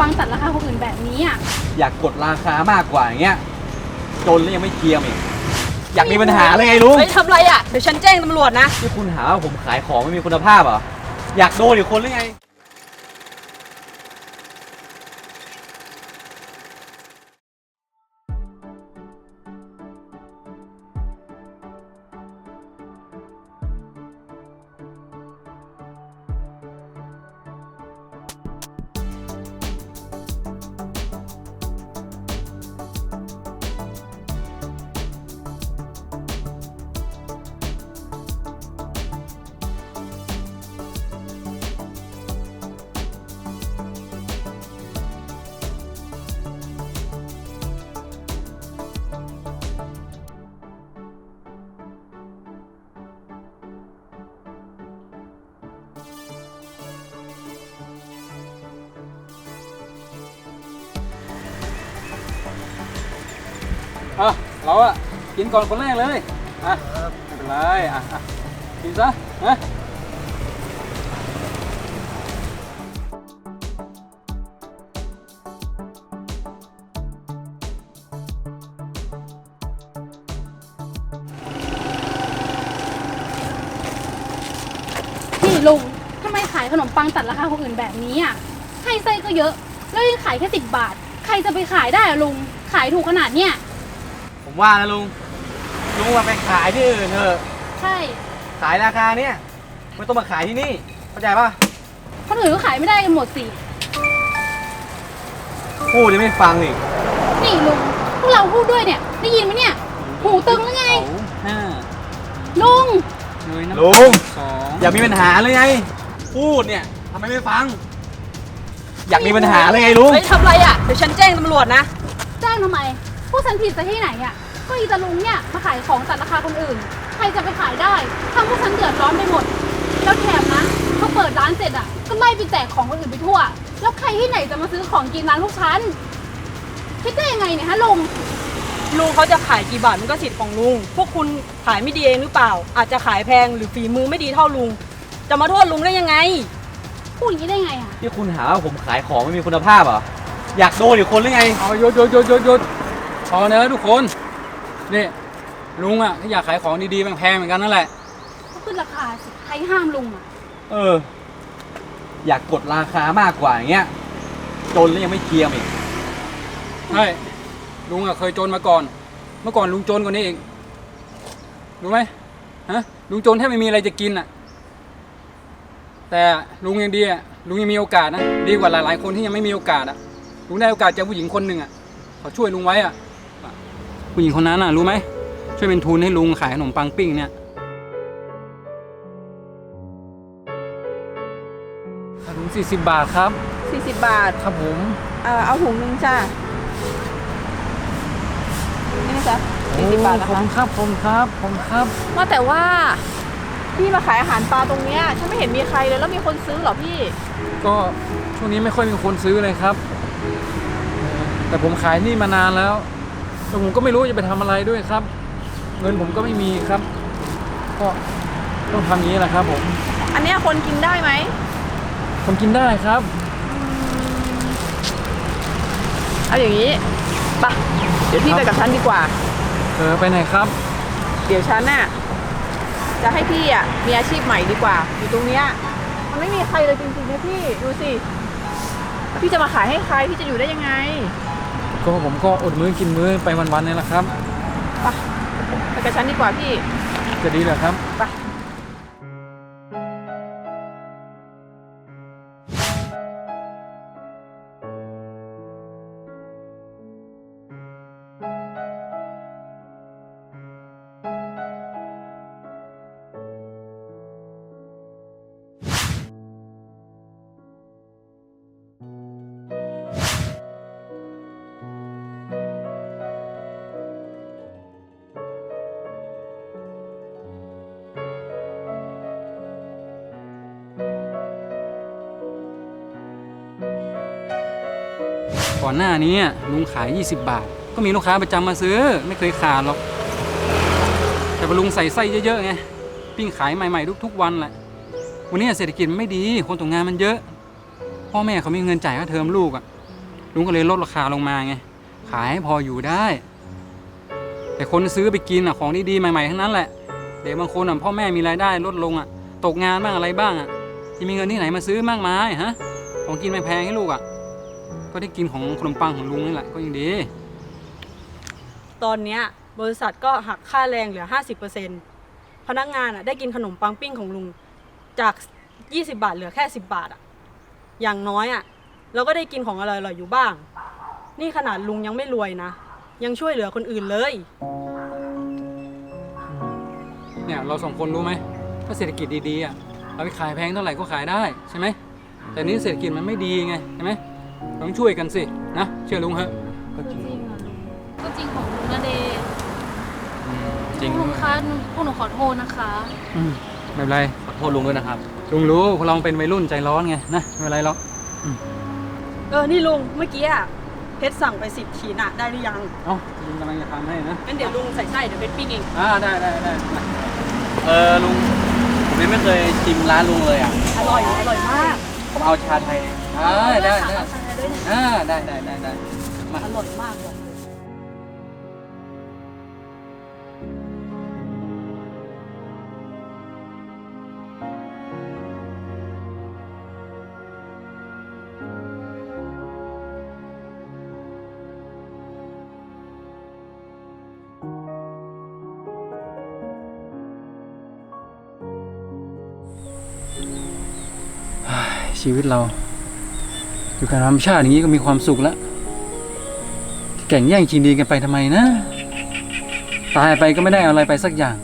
ปังตัดราคาคนอื่นแบบนี้อะอยากกดราคามากกว่าอย่างเงี้ยจนแล้วยังไม่เคลียร์อีกอยากมีปัญหาเลยไงลุงเฮ้ยทำไรอะ เดี๋ยวฉันแจ้งตำรวจนะ ที่คุณหาว่าผมขายของไม่มีคุณภาพเหรออยากโดนอีกคนหรือไง อะเราอะกินก่อนคนแรกเลยอะไม่เป็นไรอะอะกินซะนะนี่ลุงทำไมขายขนมปังตัดราคาคนอื่นแบบนี้อะให้ไส้ก็เยอะ แล้วยังขายแค่สิบบาท ใครจะไปขายได้อะลุง ขายถูกขนาดเนี้ย ผมว่านะลุง ลุงมาไปขายที่อื่นเถอะ ใช่ ขายราคาเนี้ยไม่ต้องมาขายที่นี่เข้าใจปะคนอื่นก็ขายไม่ได้กันหมดสิ พูดยังไม่ฟังอีกนี่ลุงพวกเราพูดด้วยเนี่ย ได้ยินไหมเนี่ย หูตึงหรือไงเขาห้าลุงเลยน้ำลุงสองอยากมีปัญหาเลยไง พูดเนี่ยทำไมไม่ฟัง อยากมีปัญหาเลยไงลุงเฮ้ยทำไรอะ เดี๋ยวฉันแจ้งตำรวจนะ แจ้งทำไม พวกฉันผิดจะที่ไหนอะก็อีตาลุงเนี่ยมาขายของตัดราคาคนอื่น ใครจะไปขายได้ทำพวกฉันเดือดร้อนไปหมด แล้วแถมนะเขาเปิดร้านเสร็จอะ ก็ไล่ไปแจกของคนอื่นไปทั่ว แล้วใครที่ไหนจะมาซื้อของกินร้านพวกฉันคิดได้ยังไงเนี่ยฮะลุงลุงเขาจะขายกี่บาทมันก็สิทธิ์ของลุง พวกคุณขายไม่ดีเองหรือเปล่า อาจจะขายแพงหรือฝีมือไม่ดีเท่าลุง จะมาโทษลุงได้ยังไง พูดอย่างนี้ได้ไงอะที่คุณหาว่าผมขายของไม่มีคุณภาพเหรอ อยากโดนอีกคนหรือไง เอาหยุดหยุดหยุดหยุดหยุด พอนะทุกคน นี่ ลุงอะถ้าอยากขายของดีๆแพงๆเหมือนกันนั่นแหละ ก็ขึ้นราคาสิใครห้ามลุงอะ เออ อยากกดราคามากกว่าอย่างเงี้ย จนแล้วยังไม่เคลียร์อีกใช่ลุงอะเคยจนมาก่อน เมื่อก่อนลุงจนกว่านี้เองรู้ไหมฮะลุงจนแทบไม่มีอะไรจะกินอะแต่ลุงยังดีอะลุงยังมีโอกาสนะ ดีกว่าหลายๆคนที่ยังไม่มีโอกาสอะลุงได้โอกาสจากผู้หญิงคนหนึ่งอะเขาช่วยลุงไว้อะ ผู้หญิงคนนั้นอะรู้ไหมช่วยเป็นทุนให้ลุงขายขนมปังปิ้งเนี่ยถุงสี่สิบบาทครับ 40 บาท ครับผม เอ่อเอาถุงหนึงจ้านี่นะจ๊ะ40 บาทนะขอบคะคุณครับขอบคุณครับขอบคุณครับ ว่าแต่ว่าพี่มาขายอาหารปลาตรงเนี้ยฉันไม่เห็นมีใครเลยแล้วมีคนซื้อเหรอพี่ ก็ช่วงนี้ไม่ค่อยมีคนซื้อเลยครับเออแต่ผมขายนี่มานานแล้วแต่ ผมก็ไม่รู้จะไปทำอะไรด้วยครับ เงินผมก็ไม่มีครับ ก็ต้องทำอย่างนี้แหละครับผม อันเนี้ยคนกินได้ไหมผมกินได้ครับ เอาอย่างนี้ไปะเดี๋ยวพี่ไปกับฉันดีกว่า เออไปไหนครับ เดี๋ยวฉันน่ะจะให้พี่อะมีอาชีพใหม่ดีกว่า อยู่ตรงเนี้ยมันไม่มีใครเลยจริงๆนะพี่ดูสิแล้วพี่จะมาขายให้ใครพี่จะอยู่ได้ยังไง ก็ผมก็อดมื้อกินมื้อไปวันๆนี่แหละครับ ไปไปกับฉันดีกว่าพี่ จะดีเหรอครับ ไป ก่อนหน้านี้ลุงขาย 20 บาท ก็มีลูกค้าประจำมาซื้อ ไม่เคยขาดหรอก แต่พอลุงใส่ไส้เยอะๆไง ปิ้งขายใหม่ๆทุกๆวันแหละ วันนี้เศรษฐกิจมันไม่ดี คนตกงานมันเยอะ พ่อแม่เขาไม่มีเงินจ่ายค่าเทอมลูกอะ่ะ ลุงก็เลยลดราคาลงมาไง ขายให้พออยู่ได้ แต่คนซื้อไปกินอะของดีๆใหม่ๆทั้งนั้นแหละ เด็กบางคนอะพ่อแม่มีรายได้ลดลงอะ ตกงานบ้างอะไรบ้างอะ จะมีเงินที่ไหนมาซื้อมากมายฮะ ของกินแพงๆให้ลูกอะ ก็ได้กินของขนมปังของลุงนี่แหละก็ยังดี ตอนเนี้ยบริษัทก็หักค่าแรงเหลือ 50%พนักงานอะได้กินขนมปังปิ้งของลุงจาก 20 บาทเหลือแค่ 10 บาทอะอย่างน้อยอะเราก็ได้กินของอร่อยๆอยู่บ้าง นี่ขนาดลุงยังไม่รวยนะ ยังช่วยเหลือคนอื่นเลย เนี่ยเราสองคนรู้ไหมถ้าเศรษฐกิจดีๆอะเราไปขายแพงเท่าไหร่ก็ขายได้ใช่ไหมแต่นี้เศรษฐกิจมันไม่ดีไงใช่ไหมเรา ต้องช่วยกันสินะเชื่อลุงเถอะก็จริงจริงอะลุงก็จริงของลุงนะเดย์จริงลุงคะหนูพวกหนูขอโทษนะคะอืมไม่เป็นไรขอโทษลุงด้วยนะครับลุงรู้พวกเราเป็นวัยรุ่นใจร้อนไงนะไม่เป็นไรหรอกเออ นี่ลุง เมื่อกี้อะเพชรสั่งไปสิบขีดน่ะได้หรือยัง เอ้าลุงกำลังจะทำให้นะงั้นเดี๋ยวลุงใส่ไส้เดี๋ยวเพชรปิ้งเองอ่าได้ได้ได้มาเออลุงผมยังไม่เคยชิมร้านลุงเลยอะ อร่อย อร่อยมาก ผมเอาชาไทยได้ได้ได้สั่งมา ด้วยนะอ่าได้ได้ได้ได้มาอร่อยมากเลยชีวิตเรา อยู่กับธรรมชาติอย่างนี้ก็มีความสุขแล้วแข่งแย่งชิงดีกันไปทำไมนะ ตายไปก็ไม่ได้อะไรไปสักอย่าง